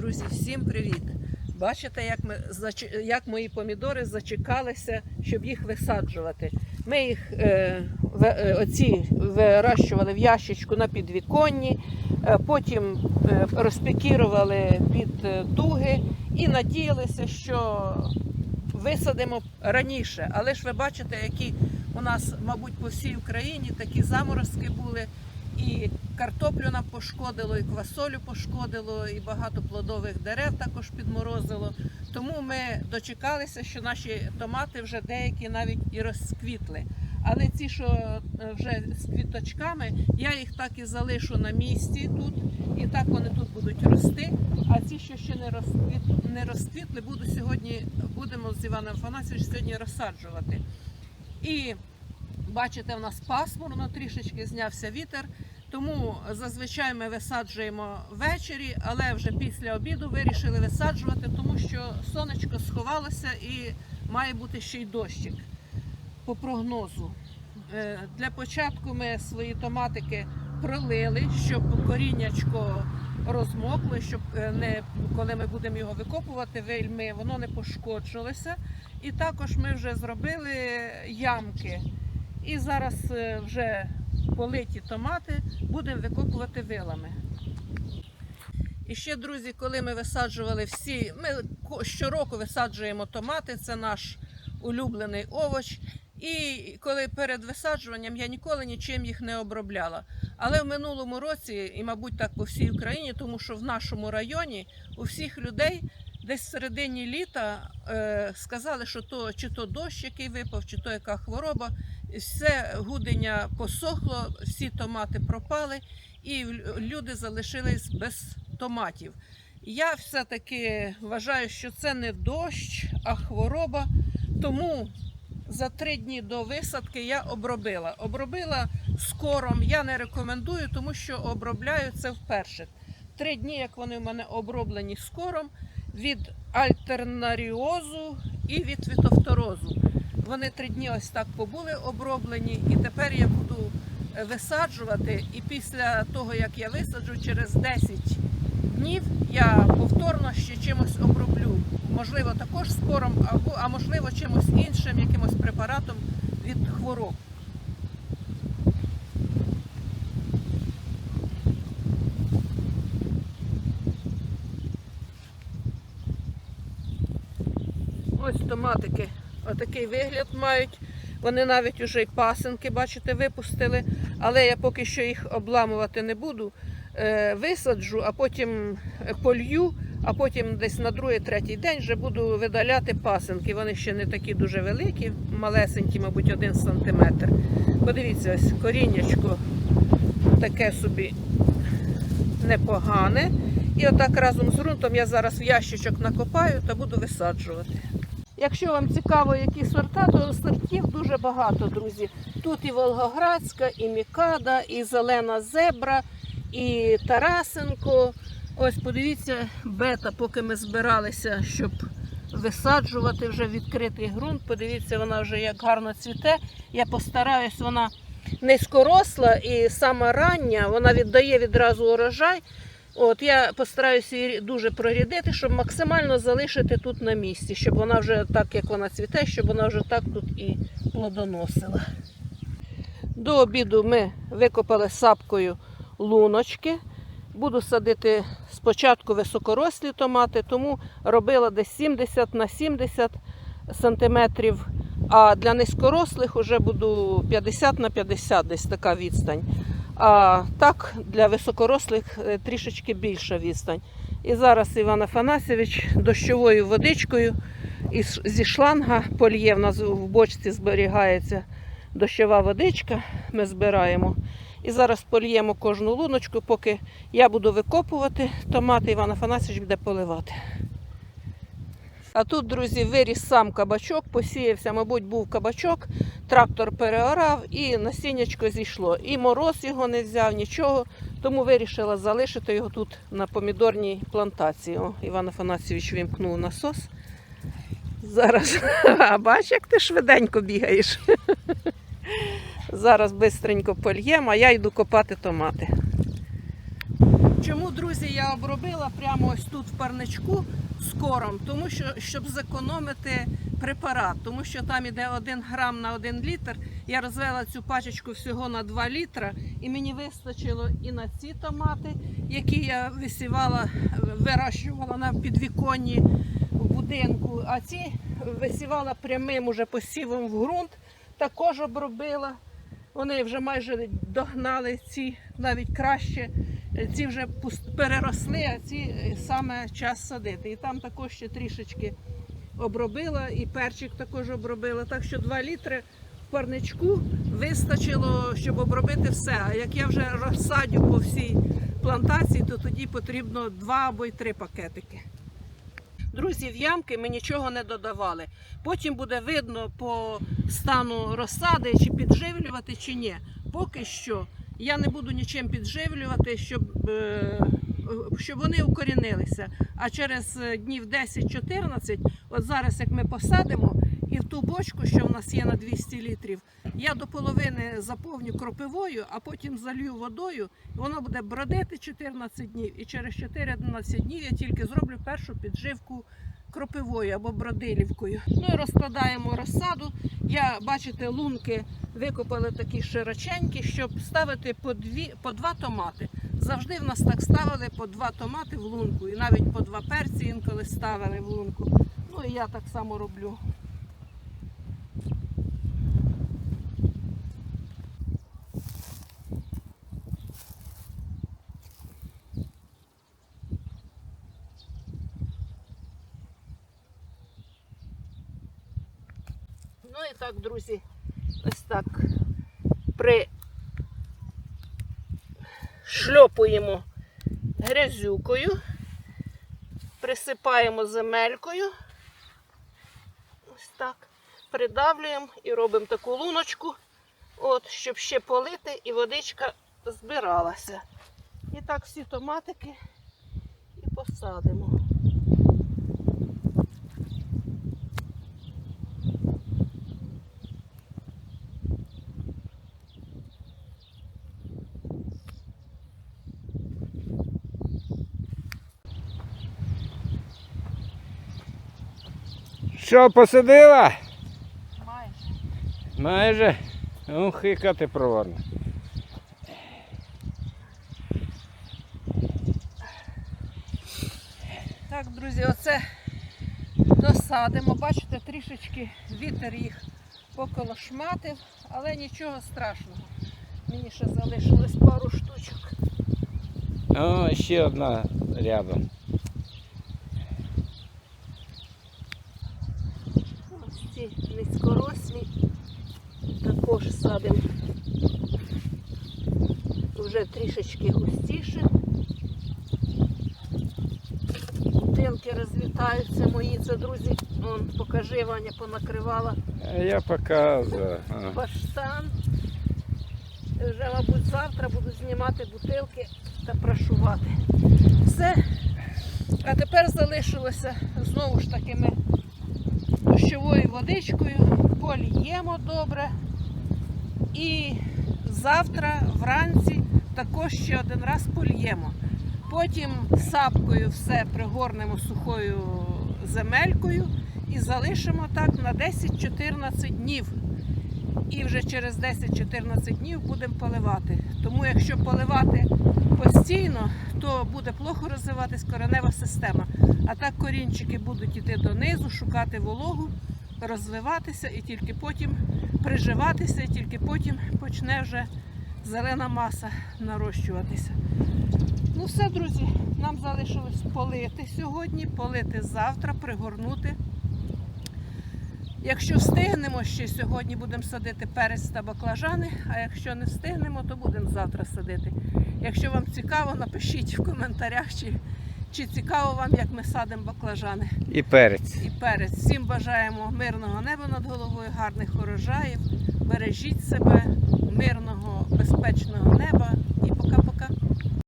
Друзі, всім привіт! Бачите, як, ми, як мої помідори зачекалися, щоб їх висаджувати. Ми їх е, в, е, оці вирощували в ящичку на підвіконні, е, потім е, розпікірували під е, дуги і надіялися, що висадимо раніше. Але ж ви бачите, які у нас, мабуть, по всій Україні такі заморозки були. І картоплю нам пошкодило, і квасолю пошкодило, і багато плодових дерев також підморозило. Тому ми дочекалися, що наші томати вже деякі навіть і розквітли. Але ці, що е, вже з квіточками, я їх так і залишу на місці тут, і так вони тут будуть рости. А ці, що ще не розквіт, не розквітли, буду сьогодні будемо з Іваном Афанасьовичем сьогодні розсаджувати. І бачите, в нас пасмурно, трішечки знявся вітер. Тому зазвичай ми висаджуємо ввечері, але вже після обіду вирішили висаджувати, тому що сонечко сховалося і має бути ще й дощик по прогнозу. Е, Для початку ми свої томатики пролили, щоб коріннячко розмокло, щоб е, не, коли ми будемо його викопувати, вельми, воно не пошкоджувалося. І також ми вже зробили ямки. І зараз е, вже политі томати будемо викопувати вилами. І ще, друзі, коли ми висаджували всі, ми щороку висаджуємо томати, це наш улюблений овоч. І коли перед висаджуванням я ніколи нічим їх не обробляла. Але в минулому році, і, мабуть, так по всій Україні, тому що в нашому районі у всіх людей десь в середині літа е, сказали, що то чи то дощ, який випав, чи то яка хвороба, все гудення посохло, всі томати пропали, і люди залишились без томатів. Я все-таки вважаю, що це не дощ, а хвороба. Тому за три дні до висадки я обробила. Обробила скором. Я не рекомендую, тому що обробляю це вперше. Три дні, як вони в мене оброблені скором, від альтернаріозу і від фітофторозу. Вони три дні ось так побули оброблені, і тепер я буду е, висаджувати. І після того, як я висаджу, через 10 днів я повторно ще чимось оброблю. Можливо, також спором, а можливо, чимось іншим, якимось препаратом від хвороб. Ось томатики отакий вигляд мають. Вони навіть уже й пасинки, бачите, випустили. Але я поки що їх обламувати не буду. Е, висаджу, а потім е, полью, а потім десь на другий-третій день вже буду видаляти пасинки. Вони ще не такі дуже великі, малесенькі, мабуть, один сантиметр. Подивіться, ось коріннячко таке собі непогане. І отак разом з ґрунтом я зараз в ящичок накопаю та буду висаджувати. Якщо вам цікаво, які сорта, то сортів дуже багато, друзі. Тут і Волгоградська, і Мікада, і Зелена Зебра, і Тарасенко. Ось подивіться, бета, поки ми збиралися, щоб висаджувати вже відкритий ґрунт. Подивіться, вона вже як гарно цвіте. Я постараюсь, вона низькоросла і сама рання, вона віддає відразу урожай. От я постараюся її дуже прорядити, щоб максимально залишити тут на місці, щоб вона вже так, як вона цвіте, щоб вона вже так тут і плодоносила. До обіду ми викопали сапкою луночки. Буду садити спочатку високорослі томати, тому робила десь 70 на 70 сантиметрів. А для низькорослих вже буду 50 на 50, десь така відстань. А так для високорослих е, трішечки більша відстань. І зараз Іван Афанасьович дощовою водичкою зі шланга польє. В нас в бочці зберігається дощова водичка. Ми збираємо. І зараз польємо кожну луночку, поки я буду викопувати томати, Іван Афанасьович буде поливати. А тут, друзі, виріс сам кабачок, посіявся, мабуть, був кабачок, трактор переорав і насіннячко зійшло. І мороз його не взяв, нічого. Тому вирішила залишити його тут на помідорній плантації. О, Іван Афанасьович вімкнув насос. Зараз, а бач, як ти швиденько бігаєш. Зараз швидко польємо, а я йду копати томати. Чому, друзі, я обробила прямо ось тут в парничку з кором? Тому що щоб зекономити препарат, тому що там іде 1 грам на 1 літр. Я розвела цю пачечку всього на 2 літра, і мені вистачило і на ці томати, які я висівала, вирощувала на підвіконні в будинку. А ці висівала прямим уже посівом в ґрунт, також обробила. Вони вже майже догнали ці навіть краще. Ці вже переросли, а ці е, саме час садити. І там також ще трішечки обробила, і перчик також обробила. Так що 2 літри в парничку вистачило, щоб обробити все. А як я вже розсадю по всій плантації, то тоді потрібно 2 або й 3 пакетики. Друзі, в ямки ми нічого не додавали. Потім буде видно по стану розсади, чи підживлювати, чи ні. Поки що я не буду нічим підживлювати, щоб, е, щоб вони укорінилися. А через е, днів 10-14, от зараз як ми посадимо, і в ту бочку, що в нас є на 200 літрів, я до половини заповню кропивою, а потім залью водою, і воно буде бродити 14 днів. І через 14 днів я тільки зроблю першу підживку кропивою або бродилівкою. Ну і розкладаємо розсаду. Я, бачите, лунки викопали такі широченькі, щоб ставити по, дві, по два томати. Завжди в нас так ставили по два томати в лунку, і навіть по два перці інколи ставили в лунку. Ну і я так само роблю. Ну і так, друзі, ось так при шльопуємо грязюкою, присипаємо земелькою. Ось так. Придавлюємо і робимо таку луночку, от, щоб ще полити і водичка збиралася. І так всі томатики і посадимо. Що, посадила? Майже. Майже. Ух, яка ти проворна. Так, друзі, оце досадимо. Бачите, трішечки вітер їх поколошматив, але нічого страшного. Мені ще залишилось пару штучок. О, ще одна рядом. Ось ці низькорослі також садимо. Вже трішечки густіше. Бутилки розлітаються мої, це друзі. Он, покажи, Ваня понакривала. Я показую. Баштан. Вже, мабуть, завтра буду знімати бутилки та прошувати. Все. А тепер залишилося знову ж таки ми дощовою водичкою, поліємо добре. І завтра вранці також ще один раз поліємо. Потім сапкою все пригорнемо сухою земелькою і залишимо так на 10-14 днів. І вже через 10-14 днів будемо поливати. Тому якщо поливати постійно, то буде плохо розвиватись коренева система. А так корінчики будуть йти донизу, шукати вологу, розвиватися і тільки потім приживатися, і тільки потім почне вже зелена маса нарощуватися. Ну все, друзі, нам залишилось полити сьогодні, полити завтра, пригорнути. Якщо встигнемо, ще сьогодні будемо садити перець та баклажани, а якщо не встигнемо, то будемо завтра садити. Якщо вам цікаво, напишіть в коментарях, чи, чи цікаво вам, як ми садимо баклажани І перець. і перець. Всім бажаємо мирного неба над головою, гарних урожаїв. Бережіть себе, мирного, безпечного неба і пока-пока.